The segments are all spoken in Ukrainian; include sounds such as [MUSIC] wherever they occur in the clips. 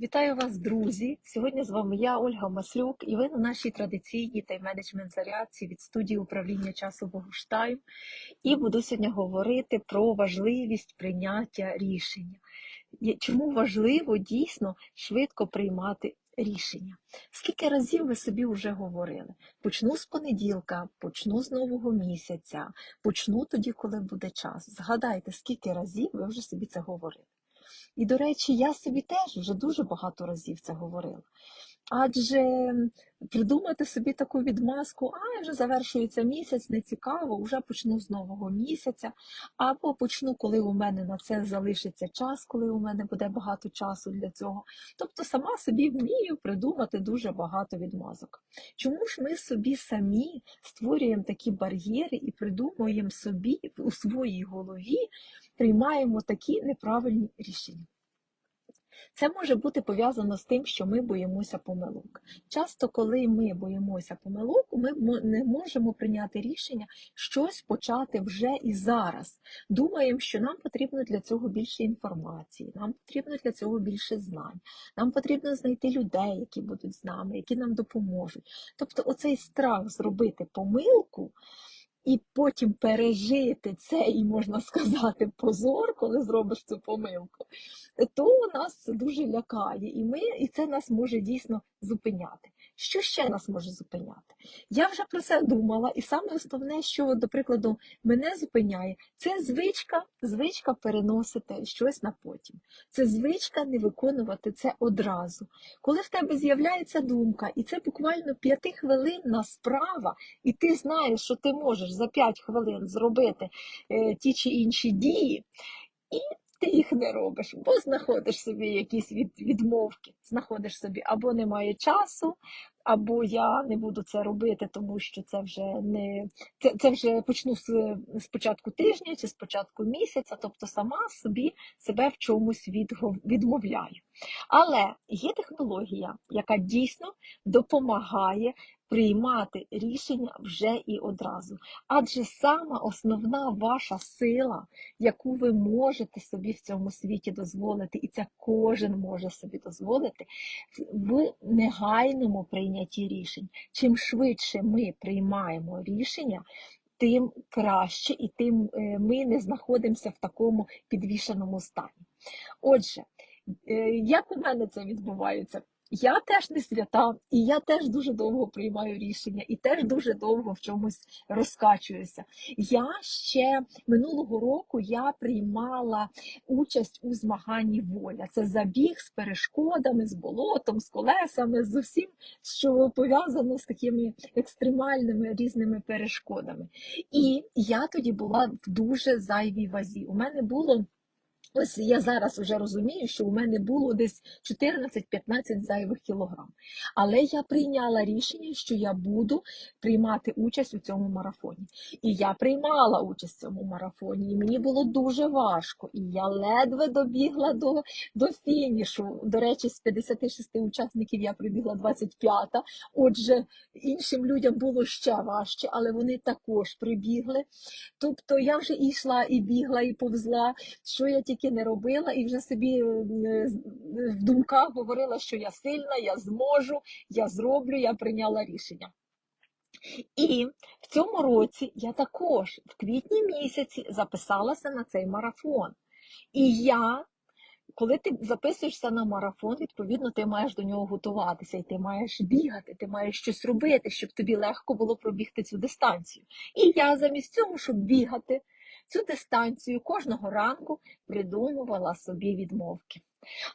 Вітаю вас, друзі! Сьогодні з вами я, Ольга Маслюк, і ви на нашій традиційній тайм-менеджмент зарядці від студії управління часу Богуштайм. І буду сьогодні говорити про важливість прийняття рішення. Чому важливо дійсно швидко приймати рішення? Скільки разів ви собі вже говорили? Почну з понеділка, почну з нового місяця, почну тоді, коли буде час. Згадайте, скільки разів ви вже собі це говорили. І, до речі, я собі теж вже дуже багато разів це говорила. Адже придумати собі таку відмазку, а вже завершується місяць, не цікаво, вже почну з нового місяця, або почну, коли у мене на це залишиться час, коли у мене буде багато часу для цього. Тобто сама собі вмію придумати дуже багато відмазок. Чому ж ми собі самі створюємо такі бар'єри і придумуємо собі у своїй голові, приймаємо такі неправильні рішення? Це може бути пов'язано з тим, що ми боїмося помилок. Часто, коли ми боїмося помилок, ми не можемо прийняти рішення щось почати вже і зараз. Думаємо, що нам потрібно для цього більше інформації, нам потрібно для цього більше знань, нам потрібно знайти людей, які будуть з нами, які нам допоможуть. Тобто, оцей страх зробити помилку. І потім пережити цей, можна сказати, позор, коли зробиш цю помилку, то нас дуже лякає, і ми, і це нас може дійсно зупиняти. Що ще нас може зупиняти? Я вже про це думала, і саме основне, що, до прикладу, мене зупиняє, це звичка, звичка переносити щось на потім. Це звичка не виконувати це одразу. Коли в тебе з'являється думка, і це буквально п'ятихвилинна справа, і ти знаєш, що ти можеш за 5 хвилин зробити е, ті чи інші дії, і ти їх не робиш, бо знаходиш собі якісь від, відмовки, знаходиш собі або немає часу, або я не буду це робити, тому що це вже не це, це вже почну з, з початку тижня чи з початку місяця, тобто сама собі себе в чомусь відго- відмовляю. Але є технологія, яка дійсно допомагає приймати рішення вже і одразу. Адже сама основна ваша сила, яку ви можете собі в цьому світі дозволити, і це кожен може собі дозволити, в негайному прийнятті рішень. Чим швидше ми приймаємо рішення, тим краще і тим е, ми не знаходимося в такому підвішеному стані. Отже, е, як у мене це відбувається? Я теж не свята, і я теж дуже довго приймаю рішення, і теж дуже довго в чомусь розкачуюся. Я ще минулого року я приймала участь у змаганні воля. Це забіг з перешкодами, з болотом, з колесами, з усім, що пов'язано з такими екстремальними різними перешкодами. І я тоді була в дуже зайвій вазі. У мене було. Ось я зараз вже розумію, що у мене було десь 14-15 зайвих кілограм. Але я прийняла рішення, що я буду приймати участь у цьому марафоні. І я приймала участь в цьому марафоні, і мені було дуже важко. І я ледве добігла до, до фінішу. До речі, з 56 учасників я прибігла 25-та. Отже, іншим людям було ще важче, але вони також прибігли. Тобто я вже йшла, і бігла, і повзла що я тільки не робила, і вже собі е, в думках говорила, що я сильна, я зможу, я зроблю, я прийняла рішення. І в цьому році я також в квітні місяці записалася на цей марафон. І я, коли ти записуєшся на марафон, відповідно, ти маєш до нього готуватися, і ти маєш бігати, ти маєш щось робити, щоб тобі легко було пробігти цю дистанцію. І я замість цього, щоб бігати цю дистанцію кожного ранку придумувала собі відмовки.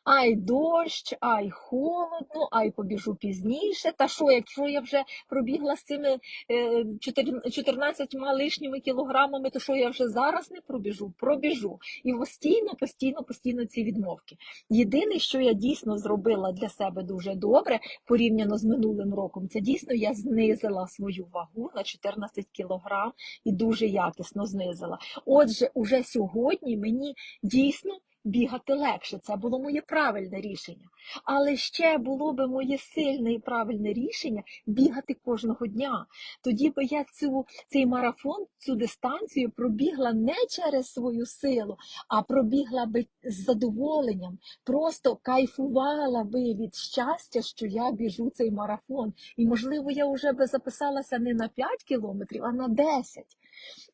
Ай дощ, ай холодно, ай побіжу пізніше. Та що, якщо я вже пробігла з цими е, 14 14 лишніми кілограмами, то що я вже зараз не пробіжу? Пробіжу. І постійно, постійно, постійно ці відмовки. Єдине, що я дійсно зробила для себе дуже добре порівняно з минулим роком, це дійсно я знизила свою вагу на 14 кілограм і дуже якісно знизила. Отже, уже сьогодні мені дійсно бігати легше. Це було моє правильне рішення. Але ще було би моє сильне і правильне рішення бігати кожного дня. Тоді би я цю, цей марафон, цю дистанцію пробігла не через свою силу, а пробігла би з задоволенням, просто кайфувала би від щастя, що я біжу цей марафон. І, можливо, я вже би записалася не на 5 кілометрів, а на 10.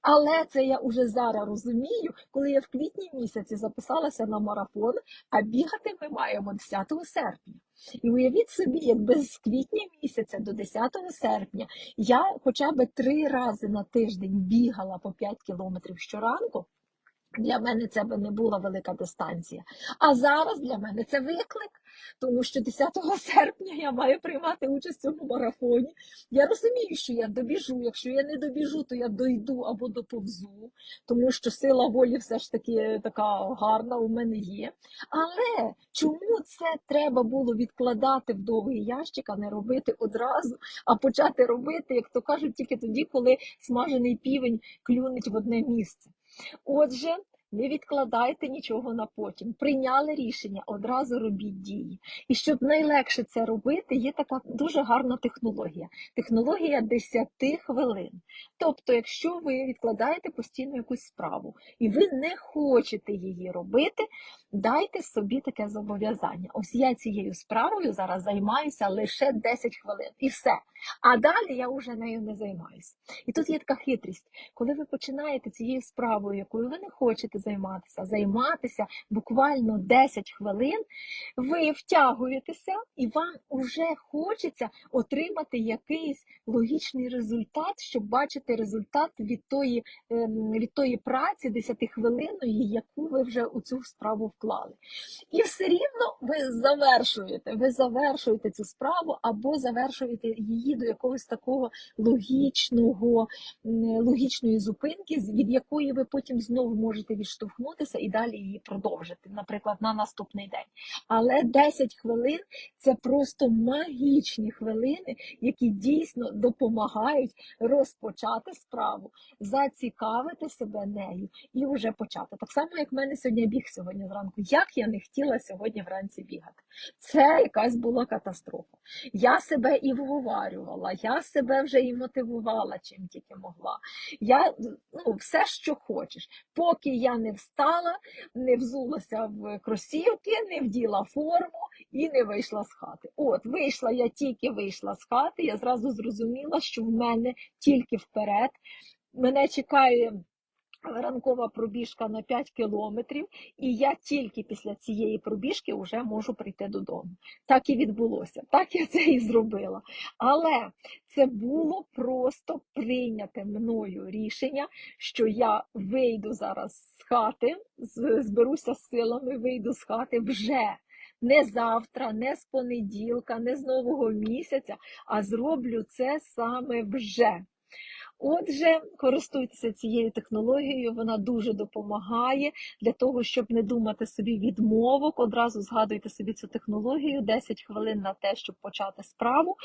Але це я уже зараз розумію, коли я в квітні місяці записалася на марафон, а бігати ми маємо 10 серпня. І уявіть собі, якби з квітня місяця до 10 серпня я хоча б три рази на тиждень бігала по 5 кілометрів щоранку. Для мене це би не була велика дистанція. А зараз для мене це виклик, тому що 10 [LAUGHS] серпня я маю приймати участь у цьому марафоні. Я розумію, що я добіжу. Якщо я не добіжу, то я дойду або доповзу, тому що сила волі все ж таки така гарна у мене є. Але чому це треба було відкладати в довгий ящик, а не робити одразу, а почати робити, як то кажуть, тільки тоді, коли смажений півень клюнеть в одне місце. Отже, не відкладайте нічого на потім. Прийняли рішення, одразу робіть дії. І щоб найлегше це робити, є така дуже гарна технологія. Технологія 10 хвилин. Тобто, якщо ви відкладаєте постійно якусь справу і ви не хочете її робити, дайте собі таке зобов'язання. Ось я цією справою зараз займаюся лише 10 хвилин і все. А далі я вже нею не займаюся. І тут є така хитрість, коли ви починаєте цією справою, якою ви не хочете займатися, займатися буквально 10 хвилин, ви втягуєтеся і вам вже хочеться отримати якийсь логічний результат, щоб бачити результат від тої, ем, від тої праці 10 хвилиної, яку ви вже у цю справу вклали. І все рівно ви завершуєте, ви завершуєте цю справу або завершуєте її до якогось такого логічного, логічної зупинки, від якої ви потім знову можете відштовхнутися і далі її продовжити, наприклад, на наступний день. Але 10 хвилин це просто магічні хвилини, які дійсно допомагають розпочати справу, зацікавити себе нею і вже почати. Так само, як в мене сьогодні біг сьогодні зранку. Як я не хотіла сьогодні вранці бігати. Це якась була катастрофа. Я себе і вговарювала, я себе вже і мотивувала, чим тільки могла. Я ну, все, що хочеш. Поки я не встала, не взулася в кросівки, не вділа форму і не вийшла з хати. От, вийшла, я тільки вийшла з хати, я зразу зрозуміла, що в мене тільки вперед. Мене чекає ранкова пробіжка на 5 кілометрів, і я тільки після цієї пробіжки вже можу прийти додому. Так і відбулося, так я це і зробила. Але це було просто прийняте мною рішення, що я вийду зараз з хати, зберуся з силами, вийду з хати вже. Не завтра, не з понеділка, не з нового місяця, а зроблю це саме вже. Отже, користуйтеся цією технологією, вона дуже допомагає для того, щоб не думати собі відмовок. Одразу згадуйте собі цю технологію, 10 хвилин на те, щоб почати справу.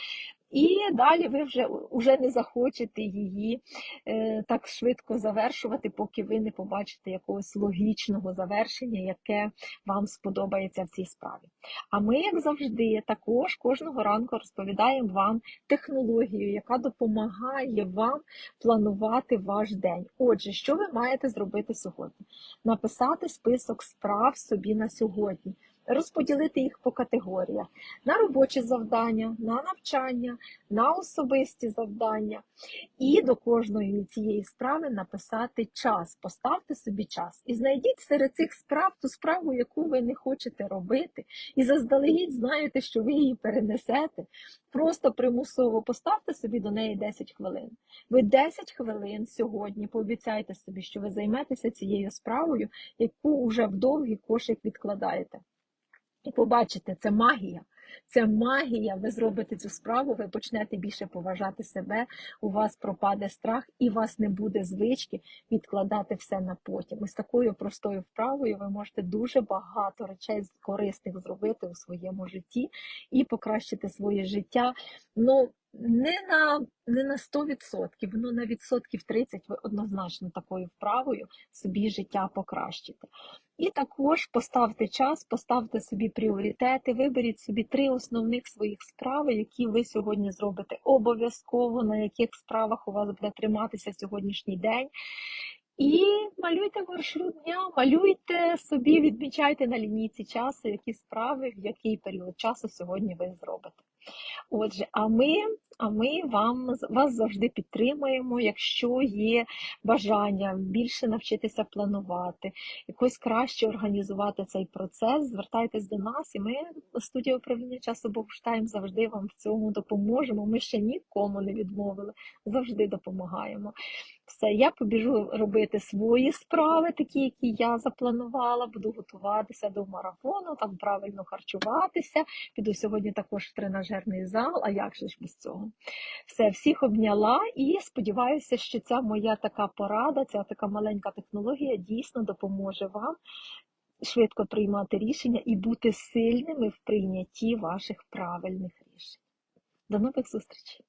І далі ви вже вже не захочете її е, так швидко завершувати, поки ви не побачите якогось логічного завершення, яке вам сподобається в цій справі. А ми, як завжди, також кожного ранку розповідаємо вам технологію, яка допомагає вам планувати ваш день. Отже, що ви маєте зробити сьогодні? Написати список справ собі на сьогодні розподілити їх по категоріях: на робочі завдання, на навчання, на особисті завдання. І до кожної цієї справи написати час, поставте собі час. І знайдіть серед цих справ ту справу, яку ви не хочете робити, і заздалегідь знаєте, що ви її перенесете. Просто примусово поставте собі до неї 10 хвилин. Ви 10 хвилин сьогодні пообіцяйте собі, що ви займетеся цією справою, яку вже в довгий кошик відкладаєте. І побачите, це магія. Це магія, ви зробите цю справу, ви почнете більше поважати себе, у вас пропаде страх, і у вас не буде звички відкладати все на потім. Ось такою простою вправою ви можете дуже багато речей корисних зробити у своєму житті і покращити своє життя. Ну, Не на, не на 100%, воно на відсотків 30 ви однозначно такою вправою собі життя покращите. І також поставте час, поставте собі пріоритети, виберіть собі три основних своїх справи, які ви сьогодні зробите обов'язково, на яких справах у вас буде триматися сьогоднішній день. І малюйте маршрут дня, малюйте собі, відмічайте на лінійці часу, які справи, в який період часу сьогодні ви зробите. Отже, а ми, а ми вам вас завжди підтримуємо, якщо є бажання більше навчитися планувати, якось краще організувати цей процес. Звертайтесь до нас, і ми студія управління часу Богуштайм завжди вам в цьому допоможемо. Ми ще нікому не відмовили, завжди допомагаємо. Все, я побіжу робити свої справи, такі, які я запланувала. Буду готуватися до марафону, там правильно харчуватися. Піду сьогодні також в тренажерний зал. А як же ж без цього? Все, всіх обняла і сподіваюся, що ця моя така порада, ця така маленька технологія дійсно допоможе вам швидко приймати рішення і бути сильними в прийнятті ваших правильних рішень. До нових зустрічей!